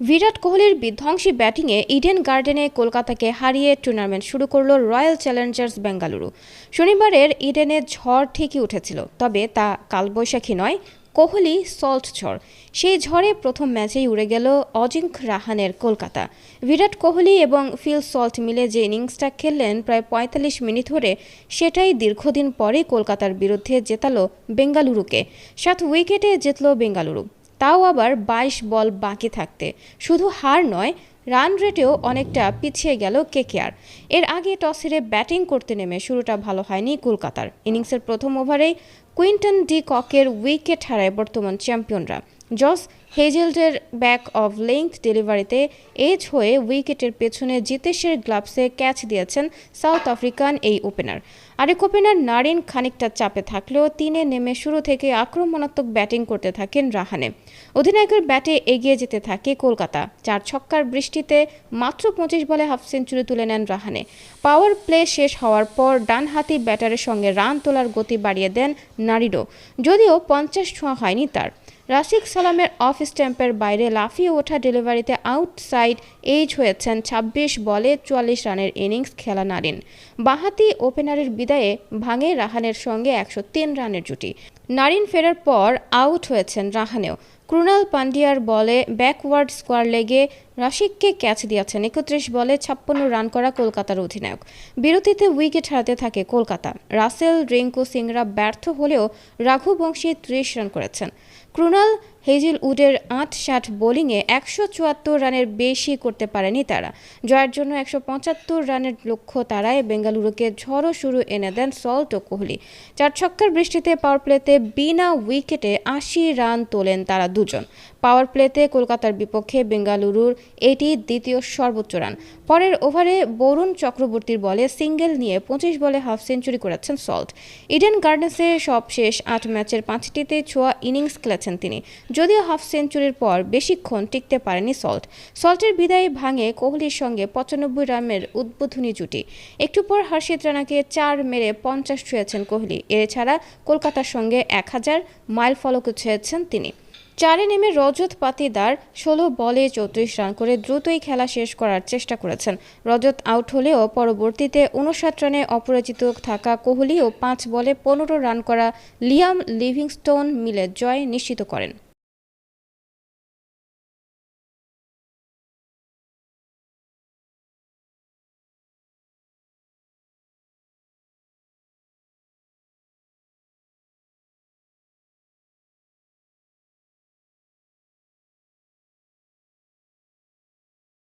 বিরাট কোহলির বিধ্বংসী ব্যাটিংয়ে ইডেন গার্ডেনে কলকাতাকে হারিয়ে টুর্নামেন্ট শুরু করল রয়্যাল চ্যালেঞ্জার্স বেঙ্গালুরু। শনিবারের ইডেনে ঝড় ঠিকই উঠেছিল, তবে তা কালবৈশাখী নয়, কোহলি সল্ট ঝড়। সেই ঝড়ে প্রথম ম্যাচেই উড়ে গেল অজিঙ্ক রাহানের কলকাতা। বিরাট কোহলি এবং ফিল সল্ট মিলে যে ইনিংসটা খেললেন প্রায় পঁয়তাল্লিশ মিনিট ধরে, সেটাই দীর্ঘদিন পরে কলকাতার বিরুদ্ধে জেতালো বেঙ্গালুরুকে। সাত উইকেটে জিতল বেঙ্গালুরু। তাও আবার বাইশ বল বাকি থাকতে। শুধু হার নয়, রান রেটেও অনেকটা পিছিয়ে গেল কেকেআর। এর আগে টস হেরে ব্যাটিং করতে নেমে শুরুটা ভালো হয়নি কলকাতার। ইনিংসের প্রথম ওভারেই কুইন্টন ডি ককের উইকেট হারায় বর্তমান চ্যাম্পিয়নরা। জস হেজেল্টের ব্যাক অফ লেংথ ডেলিভারিতে এজ হয়ে উইকেটের পেছনে জিতেশের গ্লাভসে ক্যাচ দিয়েছেন সাউথ আফ্রিকান এই ওপেনার আরেক ওপেনার নারিন খানিকটা চাপে থাকলেও তিনে নেমে শুরু থেকে আক্রমণাত্মক ব্যাটিং করতে থাকেন রাহানে। অধিনায়কের ব্যাটে এগিয়ে যেতে থাকে কলকাতা। চার ছক্কার বৃষ্টিতে মাত্র পঁচিশ বলে হাফ সেঞ্চুরি তুলে নেন রাহানে। পাওয়ার প্লে শেষ হওয়ার পর ডানহাতি ব্যাটারের সঙ্গে রান তোলার গতি বাড়িয়ে দেন নারিডো যদিও পঞ্চাশ ছোঁয়া হয়নি তার। রাশিক সালামের অফ স্ট্যাম্পের বাইরে লাফিয়ে ওঠা ডেলিভারিতে আউটসাইড এইজ হয়েছেন ২৬ বলে চুয়াল্লিশ রানের ইনিংস খেলা নারিন। বাহাতি ওপেনারের বিদায়ে ভাঙে রাহানের সঙ্গে একশো তিন রানের জুটি। নারিন ফেরার পর আউট হয়েছেন রাহানেও। ক্রুনাল পান্ডিয়ার বলে ব্যাকওয়ার্ড স্কোয়ার লেগে রাশিককে ক্যাচ দিয়েছেন একত্রিশ বলে ছাপ্পান্ন রান করা কলকাতার অধিনায়ক। বিরতিতে উইকেট হারাতে থাকে কলকাতা। রাসেল, রিঙ্কু সিংরা ব্যর্থ হলেও রাঘু বংশী ত্রিশ রান করেছেন। ক্রুনাল হেজিল উডের আট ষাট বোলিংয়ে একশো চুয়াত্তর রানের বেশি করতে পারেনি তারা। জয়ের জন্য একশো পঁচাত্তর রানের লক্ষ্য তারায় বেঙ্গালুরুকে ঝড়ো শুরু এনে দেন সল্ট ও কোহলি। চার ছক্কার বৃষ্টিতে পাওয়ার প্লেতে বিনা উইকেটে আশি রান তোলেন তারা দুজন। পাওয়ার প্লেতে কলকাতার বিপক্ষে বেঙ্গালুরুর এটি দ্বিতীয় সর্বোচ্চ রান। পরের ওভারে বরুণ চক্রবর্তীর বলে সিঙ্গেল নিয়ে পঁচিশ বলে হাফ সেঞ্চুরি করেছেন সল্ট। ইডেন গার্ডেন্সে সব শেষ আট ম্যাচের পাঁচটিতে ছোঁয়া ইনিংস খেলেছেন তিনি। যদিও হাফ সেঞ্চুরির পর বেশিক্ষণ টিকতে পারেনি সল্ট। সল্টের বিদায় ভাঙে কোহলির সঙ্গে পঁচানব্বই রানের উদ্বোধনী জুটি। একটু পর হর্ষিত রানাকে চার মেরে পঞ্চাশ ছুঁয়েছেন কোহলি। এছাড়া কলকাতার সঙ্গে এক হাজার মাইল ফলক ছেয়েছেন তিনি। চারে নেমে রজত পাতিদার ষোলো বলে চৌত্রিশ রান করে দ্রুতই খেলা শেষ করার চেষ্টা করেছেন। রজত আউট হলেও পরবর্তীতে উনষাট রানে অপরাজিত থাকা কোহলি ও পাঁচ বলে পনেরো রান করা লিয়াম লিভিংস্টোন মিলে জয় নিশ্চিত করেন।